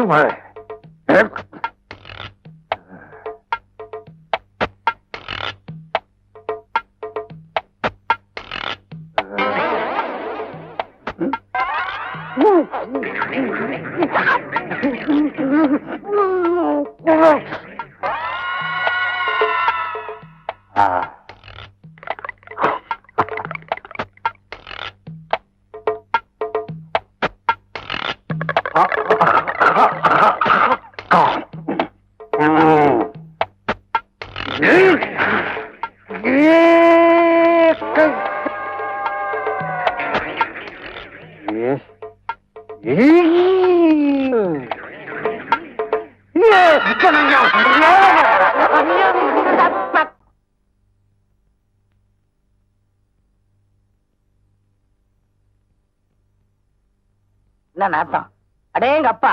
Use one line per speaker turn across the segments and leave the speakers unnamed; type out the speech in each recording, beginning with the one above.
Hep var. Hep. Ah. Ah. என்ன நாத்தம் அடேங்க அப்பா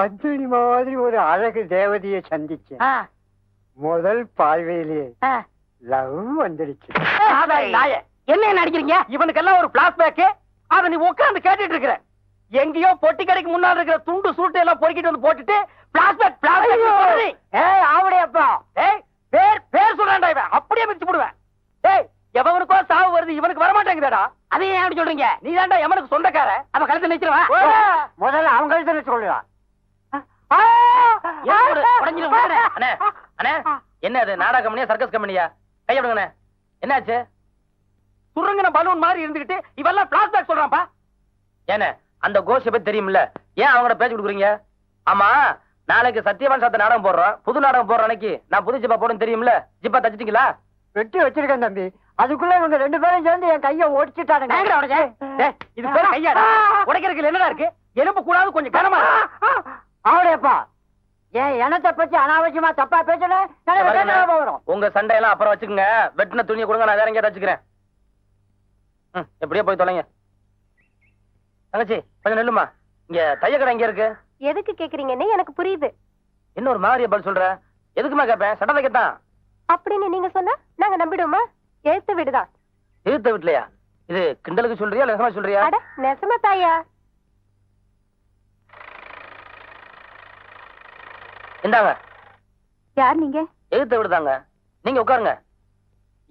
பத்மினி மாதிரி ஒரு அழகு தேவதையை சந்திச்சேன்.
ஆ,
முதல் பார்வையிலேயே. லவ் வந்துடுச்சு.
என்ன நடிக்கிறீங்க இவனுக்கெல்லாம் ஒரு பிளாஷ்பேக் அத நீ உட்கார்ந்து கேட்டுட்டு இருக்கிற. எங்கேயோ பொட்டி கடைக்கு முன்னாடி இருக்கிற துண்டு சுருட்டு எல்லாம் பொறுக்கிட்டு வந்து போட்டுட்டு பிளாஷ்பேக் பிளாஷ்பேக் ஏய் ஆவடையப்பா. ஏய் பேர் பேர் சொல்றான்டா இவன். அப்படியே மிச்சு போடுவேன். ஏய் எவனுக்கோ சாவு வருது இவனுக்கு வர மாட்டேங்குதேடா அதையும் ஏன் சொல்றீங்க? நீ தான்டா எவனுக்கு சொந்தக்கார அவன் கழுத்து நிச்சிருவா
முதல்ல அவங்க எழுதுன்னு சொல்லுவான்
அண்ணே அண்ணே என்ன அது நாடக கம்பெனியா சர்க்கஸ் கம்பெனியா? கையப்படுங்கண்ணே என்னாச்சு? சுருங்கின பலூன் மாதிரி இருந்துகிட்டு இவெல்லாம் பிளாஸ்பேக் சொல்றான்ப்பா. ஏண்ணே அந்த கோஷ பத்தி தெரியும்ல. ஏன் அவங்கள பேச்சு கொடுக்குறீங்க? ஆமா நாளைக்கு சத்யவான் சாத்த நாடகம் போடுறோம். புது நாடகம் போடுற அன்னைக்கு நான் புது ஜிப்பா போடுன்னு தெரியும்ல. ஜிப்பா தச்சிட்டீங்களா?
வெட்டி வச்சிருக்கேன் தம்பி. அதுக்குள்ள இவங்க ரெண்டு பேரும் சேர்ந்து என் கைய ஒடிச்சிட்டானுங்க.
இது பேர் கையாடா? உடைக்கிறதுக்கு என்னடா இருக்கு? எலும்பு கூடாது கொஞ்சம் கனமா
அவடையப்பா என் இனத்தை பத்தி அனாவசியமா தப்பா பேசுன? வரும்
உங்க சண்டையெல்லாம் அப்புறம் வச்சுக்கோங்க. வெட்டின துணியை கொடுங்க நான் வேற எங்கேயாவது வச்சுக்கிறேன். ம், எப்படியோ போய் தொலைங்க. தங்கச்சி கொஞ்சம் நில்லுமா? இங்க தைய கடை எங்க இருக்கு?
எதுக்கு கேக்குறீங்கன்னு எனக்கு புரியுது.
என்ன ஒரு மாதிரியா பதில் சொல்ற? எதுக்குமா கேட்பேன் சட்டை தைக்கத்தான்
அப்படின்னு நீங்க சொன்னா நாங்க நம்பிடுவோமா? எழுத்து விடுதான்.
எதிர்த்த வீட்லயா? இது கிண்டலுக்கு சொல்றியா நிஜமா சொல்றியா?
அட நெசமா தாயா?
இந்தாங்க.
யார் நீங்க?
எதிர்த்த விடுதாங்க. நீங்க உட்காருங்க.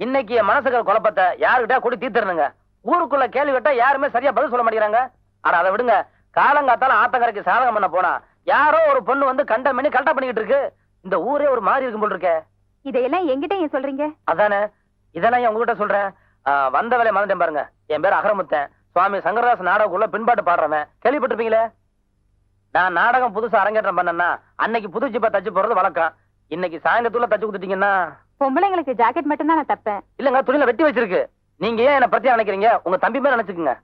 இன்னைக்கு என் மனசுக்கு குழப்பத்தை யாருக்கிட்ட கூடி தீர்த்துறனுங்க ஊருக்குள்ள கேள்வி கேட்டா யாருமே சரியா பதில் சொல்ல மாட்டேங்கிறாங்க. ஆனா அதை விடுங்க. காலங்காத்தால ஆத்தங்கரைக்கு சாதகம் பண்ண போனா யாரோ ஒரு பொண்ணு வந்து கண்டம் பண்ணி கல்ட்டா பண்ணிக்கிட்டு இருக்கு. இந்த ஊரே ஒரு மாதிரி இருக்கும் போல் இருக்கே.
இதையெல்லாம் எங்கிட்ட ஏன் சொல்றீங்க?
அதானே? இதெல்லாம் என் உங்ககிட்ட சொல்றேன்? வந்த வேலையை மறந்துட்டேன் பாருங்க. என் பேர் அகரமுத்தன். சுவாமி சங்கரதாஸ் நாடகக்குள்ள பின்பாட்டு பாடுறவன். கேள்விப்பட்டிருப்பீங்களே? நான் நாடகம் புதுசா அரங்கேற்றம் பண்ணேன்னா அன்னைக்கு புது ஜிப்பா தச்சு போறது வழக்கம். இன்னைக்கு சாயந்தரத்துல தச்சு கொடுத்துட்டீங்கன்னா.
பொம்பளைங்களுக்கு ஜாக்கெட் மட்டும் தான் நான் தப்பேன்.
இல்லங்க துணியில வெட்டி வச்சிருக்கு. நீங்க ஏன் என்ன பத்தி நினைக்கிறீங்க உங்க தம்பி மேல நினைச்சுக்குங்க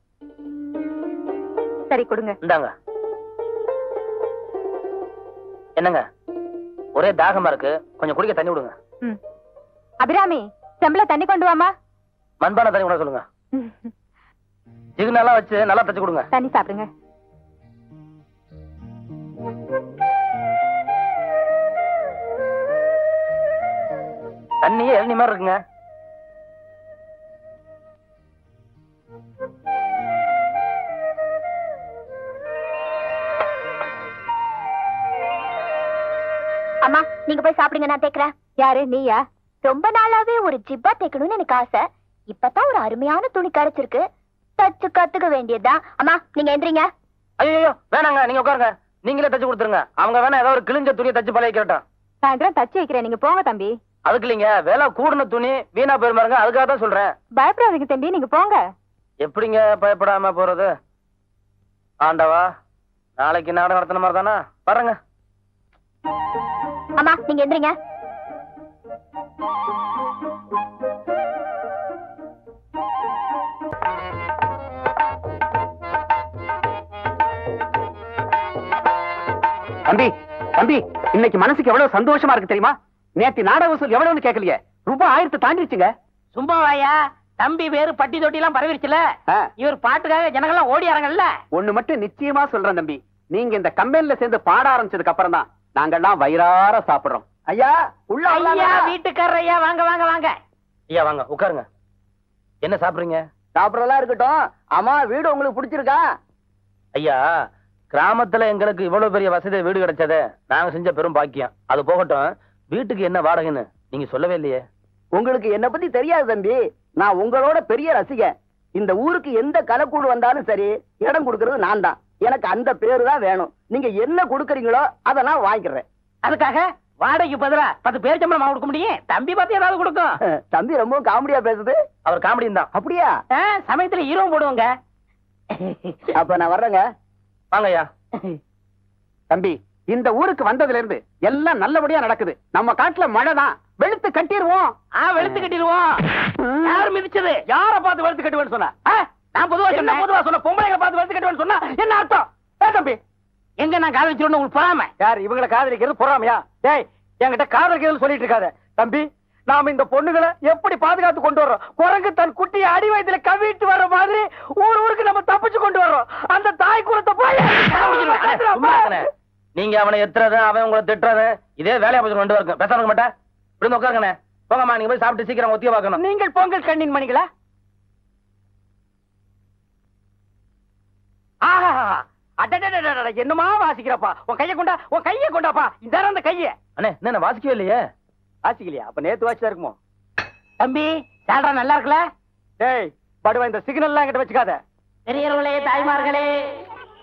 சரி கொடுங்க.
இந்தாங்க. என்னங்க? ஒரே தாகமா இருக்கு. கொஞ்சம் குடிக்க தண்ணி விடுங்க.
அபிராமி செம்பள தண்ணி கொண்டு வாமா
மண்பான தண்ணி கூட சொல்லுங்க. ஜிகுனெல்லாம் வச்சு நல்லா தச்சு கொடுங்க.
தண்ணி சாப்பிடுங்க.
தண்ணியே இளநி மாதிரி இருக்குங்க.
அம்மா நீங்க போய் சாப்பிடுங்க நான் தேக்கிறேன் யாரு நீயா? ரொம்ப நாளாவே ஒரு ஜிப்பா தைக்கணும்னு எனக்கு ஆசை. இப்பதான் ஒரு அருமையான துணி கிடைச்சிருக்கு. தச்சு கத்துக்க வேண்டியதுதான். அம்மா நீங்க எந்திரிங்க.
ஐயோ வேணாங்க நீங்க உட்காருங்க. நீங்களே தச்சு கொடுத்துருங்க. அவங்க வேணா ஏதோ ஒரு கிழிஞ்ச துணியை தச்சு பழைய கேட்டோம்
சாயந்தரம் தச்சு வைக்கிறேன் நீங்க போங்க தம்பி.
அதுக்கு இல்லைங்க விலை கூடின துணி வீணா போயிருமாருங்க அதுக்காக தான் சொல்றேன்.
பயப்படாதீங்க தம்பி நீங்க போங்க.
எப்படிங்க பயப்படாம போறது? ஆண்டவா நாளைக்கு நாடகம் நடத்தின மாதிரி தானா? பாருங்க.
அம்மா நீங்க எந்திரிங்க.
தம்பி தம்பி
இன்னைக்கு மனசுக்கு எவ்வளவு சந்தோஷமா இருக்கு தெரியுமா? நேத்து நாடக வசூல் எவ்வளவுன்னு கேட்கலையே ரூபாய் ஆயிரத்து தாண்டிடுச்சுங்க
சும்மாவாயா தம்பி வேறு பட்டி தொட்டி எல்லாம் பரவிருச்சுல இவர் பாட்டுக்காக ஜனங்கள்லாம் ஓடியாரங்கல்ல
ஒண்ணு மட்டும் நிச்சயமா சொல்றேன் தம்பி. நீங்க இந்த கம்பெனில சேர்ந்து பாட ஆரம்பிச்சதுக்கு அப்புறம் தான் நாங்கெல்லாம் வயிறார சாப்பிடுறோம். ஐயா உள்ள
ஐயா வீட்டுக்காரர் ஐயா வாங்க வாங்க வாங்க.
ஐயா வாங்க உட்காருங்க. என்ன சாப்பிடுறீங்க?
சாப்பிடறதெல்லாம் இருக்கட்டும். ஆமா வீடு உங்களுக்கு பிடிச்சிருக்கா?
ஐயா கிராமத்துல எங்களுக்கு இவ்வளவு பெரிய வசதி வீடு கிடைச்சதே நாங்க செஞ்ச பெரும் பாக்கியம். அது போகட்டும். வீட்டுக்கு என்ன வாடகைன்னு நீங்க சொல்லவே இல்லையே.
உங்களுக்கு என்ன பத்தி தெரியாது தம்பி. நான் உங்களோட பெரிய ரசிகன். இந்த ஊருக்கு எந்த கலக்கூடு வந்தாலும் சரி இடம் கொடுக்கறது நான் தான். எனக்கு அந்த பேரு தான் வேணும். நீங்க என்ன கொடுக்கறீங்களோ அதை நான் வாங்கிக்கிறேன்.
அதுக்காக வாடகைக்கு பதிலா பத்து பேர் சம்பளம் கொடுக்க முடியும்? தம்பி பார்த்து ஏதாவது கொடுக்கும்.
தம்பி ரொம்ப காமெடியா பேசுது.
அவர் காமெடியும் தான்.
அப்படியா?
சமயத்துல ஹீரோ போடுவோங்க.
அப்ப நான் வர்றேங்க.
வாங்க ஐயா.
தம்பி இந்த ஊருக்கு வந்ததுல இருந்து எல்லாம் நல்லபடியா நடக்குது. நம்ம காட்டுல மழை தான். வெளுத்து கட்டிடுவோம்
வெளுத்து கட்டிடுவோம் யார் மிதிச்சது?
யார பார்த்து வெளுத்து கட்டுவேன்னு சொன்ன?
நான் பொதுவா சொன்னேன்.
பொதுவா சொன்ன? பொம்பளைங்க பார்த்து வெளுத்து கட்டுவேன்னு சொன்னா என்ன அர்த்தம்? ஏ தம்பி
எங்க நான் காதலிச்சிருந்தேன் உங்களுக்கு பொறாம.
யார் இவங்களை காதலிக்கிறது பொறாமையா? டேய் என்கிட்ட காதலிக்கிறதுன்னு சொல்லிட்டு இருக்காத. தம்பி நாம இந்த பொண்ணுகளை எப்படி பாதுகாத்து கொண்டு வர்றோம்? குரங்கு தன் குட்டியை அடி வயதுல கவிட்டு வர்ற மாதிரி ஊர் ஊருக்கு நம்ம தப்பிச்சு கொண்டு வர்றோம். அந்த தாய் குலத்தை போய்.
நீங்க அவனை எத்துறது அவன் உங்களை திட்டுறது இதே வேலையா போச்சு ரெண்டு பேருக்கும் பேசாம மாட்டேன் இப்படி உட்காருங்கண்ணே. போங்கம்மா நீங்க போய் சாப்பிட்டு சீக்கிரம் ஒத்திய பார்க்கணும்.
நீங்கள் பொங்கல் கண்ணின் மணிகளா? என்னமா வாசிக்கிறப்பா? உன் கைய கொண்டா உன் கைய கொண்டாப்பா? இந்த அந்த கைய.
அண்ணே என்ன வாசிக்கவே இல்லையே?
வாசிக்கலையா? அப்ப நேத்து வாசிச்சா இருக்குமோ?
தம்பி சால்ரா நல்லா இருக்குல்ல?
டேய் படுவா இந்த சிக்னல் எல்லாம் என்கிட்ட வச்சுக்காத.
பெரியவர்களே தாய்மார்களே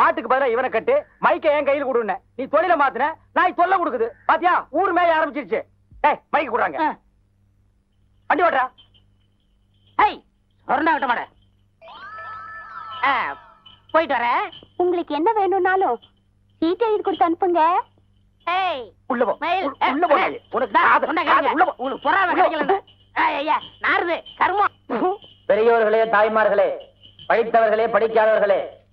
மாட்டுக்கு பதிலா இவனை கட்டு மைக்க என் கையில் கொடுன நீ தொழில மாத்துன நாய் தொல்லை கொடுக்குது. பாத்தியா? ஊர் மேய ஆரம்பிச்சிருச்சு. ஏய் மைக்கு கொடுறாங்க.
ஆ.
வண்டி ஓட்டுறா.
ஐய் சொரணா விட்ட மாட. போயிட்டு வரேன்.
உங்களுக்கு என்ன வேணும்னாலும் சீட் எழுதி கொடுத்து அனுப்புங்க.
ஏய்
உள்ள போ. உள்ள- போ. உனக்கு காது-. உள்ள போ.
உங்களுக்கு பொறாம கிடைக்கல ஐயா நாருது கருமம்.
பெரியோர்களே தாய்மார்களே படித்தவர்களே படிக்காதவர்களே